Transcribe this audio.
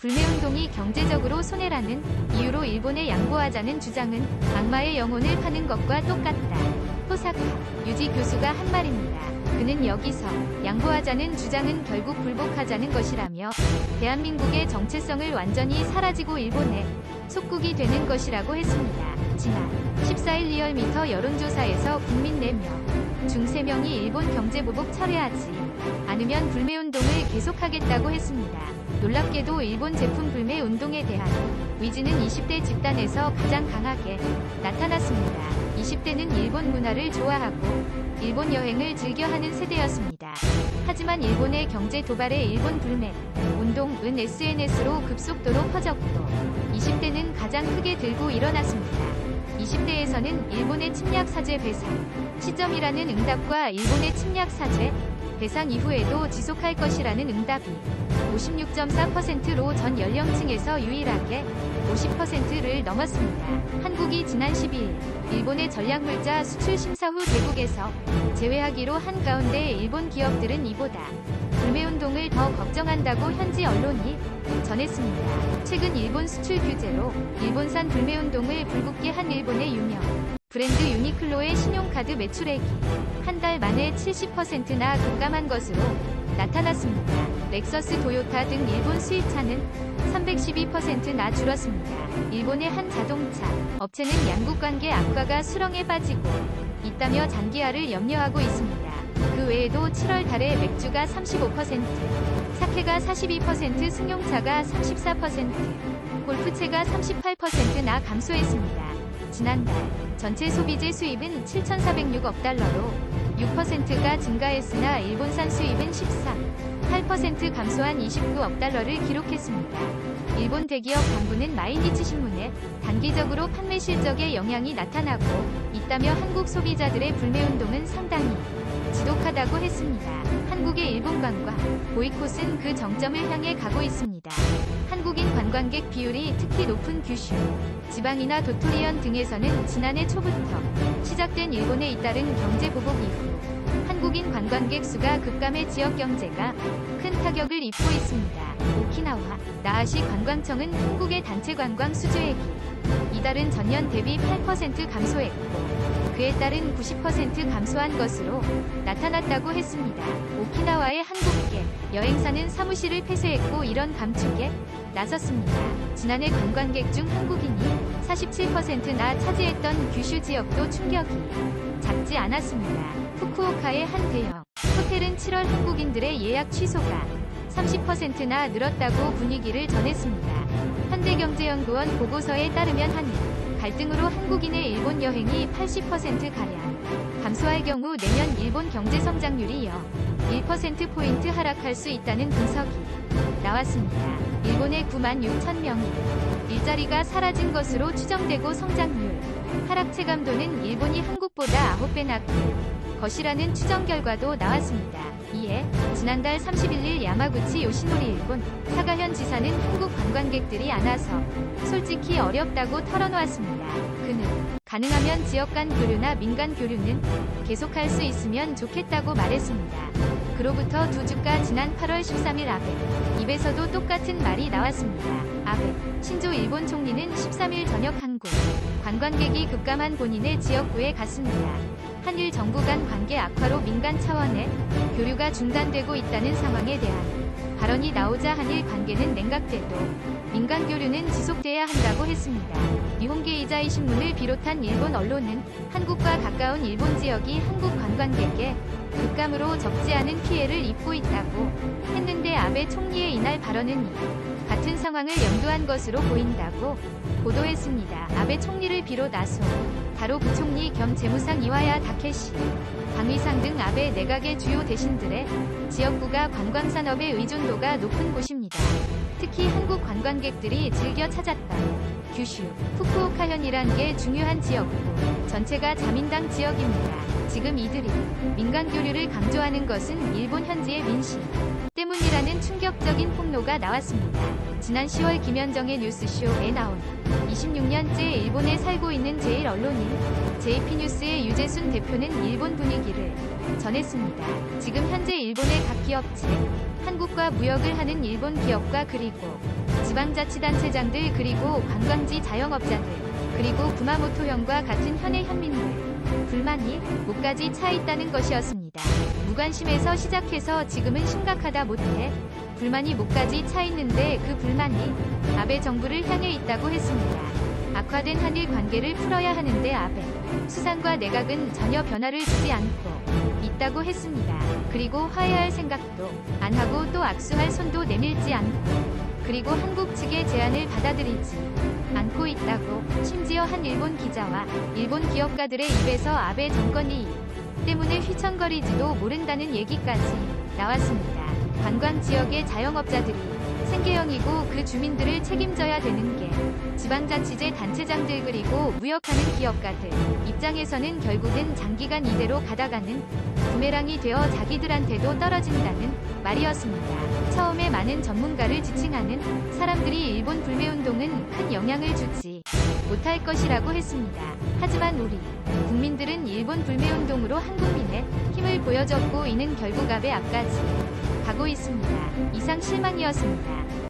불매운동이 경제적으로 손해라는 이유로 일본에 양보하자는 주장은 악마의 영혼을 파는 것과 똑같다. 호사카 유지 교수가 한 말입니다. 그는 여기서 양보하자는 주장은 결국 불복하자는 것이라며 대한민국의 정체성을 완전히 사라지고 일본의 속국이 되는 것이라고 했습니다. 지난 14일 리얼미터 여론조사에서 국민 4명 중 3명이 일본 경제보복 철회하지 않으면 불매운동을 계속하겠다고 했습니다. 놀랍게도 일본 제품 불매 운동에 대한 위지는 20대 집단에서 가장 강하게 나타났습니다. 20대는 일본 문화를 좋아하고 일본 여행을 즐겨하는 세대였습니다. 하지만 일본의 경제 도발에 일본 불매 운동은 SNS로 급속도로 퍼졌고 20대는 가장 크게 들고 일어났습니다. 20대에서는 일본의 침략 사죄 배상 시점이라는 응답과 일본의 침략 사죄 배상 이후에도 지속할 것이라는 응답이 56.4%로 전 연령층에서 유일하게 50%를 넘었습니다. 한국이 지난 12일 일본의 전략물자 수출 심사 후 대국에서 제외하기로 한 가운데 일본 기업들은 이보다 불매운동을 더 걱정한다고 현지 언론이 전했습니다. 최근 일본 수출 규제로 일본산 불매운동을 불붙게 한 일본의 유명 브랜드 유니클로의 신용카드 매출액이 한 달 만에 70%나 급감한 것으로 나타났습니다. 렉서스, 도요타 등 일본 수입차는 312%나 줄었습니다. 일본의 한 자동차 업체는 양국 관계 악화가 수렁에 빠지고 있다며 장기화를 염려하고 있습니다. 그 외에도 7월 달에 맥주가 35%, 사케가 42%, 승용차가 34%, 골프채가 38%나 감소했습니다. 지난달 전체 소비재 수입은 7,406억 달러로 6%가 증가했으나 일본산 수입은 13, 8% 감소한 29억 달러를 기록했습니다. 일본 대기업 간부는 마이니치 신문에 단기적으로 판매 실적에 영향이 나타나고 있다며 한국 소비자들의 불매운동은 상당히 지독하다고 했습니다. 한국의 일본 관광, 보이콧은 그 정점을 향해 가고 있습니다. 한국인 관광객 비율이 특히 높은 규슈, 지방이나 도토리현 등에서는 지난해 초부터 시작된 일본에 잇따른 경제 보복 이후 한국인 관광객 수가 급감해 지역 경제가 큰 타격을 입고 있습니다. 오키나와 나하시 관광청은 한국의 단체 관광 수주액이 이달은 전년 대비 8% 감소했고 그에 따른 90% 감소한 것으로 나타났다고 했습니다. 오키나와의 한국계 여행사는 사무실을 폐쇄했고 이런 감축에 나섰습니다. 지난해 관광객 중 한국인이 47%나 차지했던 규슈 지역도 충격이 작지 않았습니다. 후쿠오카의 한 대형 호텔은 7월 한국인들의 예약 취소가 30%나 늘었다고 분위기를 전했습니다. 현대경제연구원 보고서에 따르면 한일 갈등으로 한국인의 일본 여행이 80%가량 감소할 경우 내년 일본 경제 성장률이 여 1%포인트 하락할 수 있다는 분석이 나왔습니다. 일본의 9만 6천 명이 일자리가 사라진 것으로 추정되고 성장률 하락 체감도는 일본이 한국보다 9배 낮을 것이라는 추정 결과도 나왔습니다. 이에 지난달 31일 야마구치 요시노리 일본 사가현 지사는 한국 관광객들이 안 와서 솔직히 어렵다고 털어놓았습니다. 그는 가능하면 지역 간 교류나 민간 교류는 계속할 수 있으면 좋겠다고 말했습니다. 그로부터 두 주가 지난 8월 13일 아베 입에서도 똑같은 말이 나왔습니다. 아베 신조 일본 총리는 13일 저녁 한국 관광객이 급감한 본인의 지역구에 갔습니다. 한일 정부 간 관계 악화로 민간 차원의 교류가 중단되고 있다는 상황에 대한 발언이 나오자 한일 관계는 냉각돼도 민간 교류는 지속돼야 한다고 했습니다. 니혼게이자 이 신문을 비롯한 일본 언론은 한국과 가까운 일본 지역이 한국 관광객의 급감으로 적지 않은 피해를 입고 있다고 했는데 아베 총리의 이날 발언은 이 같은 상황을 염두한 것으로 보인다고 보도했습니다. 아베 총리를 비롯 아소 다로 부총리 겸 재무상 이와야 다케시 방위상 등 아베 내각의 주요 대신들의 지역구가 관광산업의 의존도가 높은 곳입니다. 특히 한국 관광객들이 즐겨 찾았던 규슈, 후쿠오카현이란 게 중요한 지역구 전체가 자민당 지역입니다. 지금 이들이 민간 교류를 강조하는 것은 일본 현지의 민심 때문이라는 충격적인 폭로가 나왔습니다. 지난 10월 김현정의 뉴스쇼에 나온 26년째 일본에 살고 있는 제일 언론인 JP뉴스의 유재순 대표는 일본 분위기를 전했습니다. 지금 현재 일본의 각 기업체, 한국과 무역을 하는 일본 기업과 그리고 지방자치단체장들 그리고 관광지 자영업자들 그리고 구마모토현과 같은 현의 현민들 불만이 목까지 차 있다는 것이었습니다. 무관심에서 시작해서 지금은 심각하다 못해 불만이 목까지 차 있는데 그 불만이 아베 정부를 향해 있다고 했습니다. 악화된 한일 관계를 풀어야 하는데 아베 수상과 내각은 전혀 변화를 주지 않고 있다고 했습니다. 그리고 화해할 생각도 안 하고 또 악수할 손도 내밀지 않고 그리고 한국 측의 제안을 받아들이지 않고 있다고 심지어 한 일본 기자와 일본 기업가들의 입에서 아베 정권이 이 때문에 휘청거리지도 모른다는 얘기까지 나왔습니다. 관광 지역의 자영업자들이 생계형이고 그 주민들을 책임져야 되는 게 지방자치제 단체장들 그리고 무역하는 기업가들 입장에서는 결국은 장기간 이대로 가다가는 부메랑이 되어 자기들한테도 떨어진다는 말이었습니다. 처음에 많은 전문가를 지칭하는 사람들이 일본 불매운동은 큰 영향을 주지 못할 것이라고 했습니다. 하지만 우리 국민들은 일본 불매운동으로 한국민의 힘을 보여줬고 이는 결국 아베 앞까지 가고 있습니다. 이상 실망이었습니다.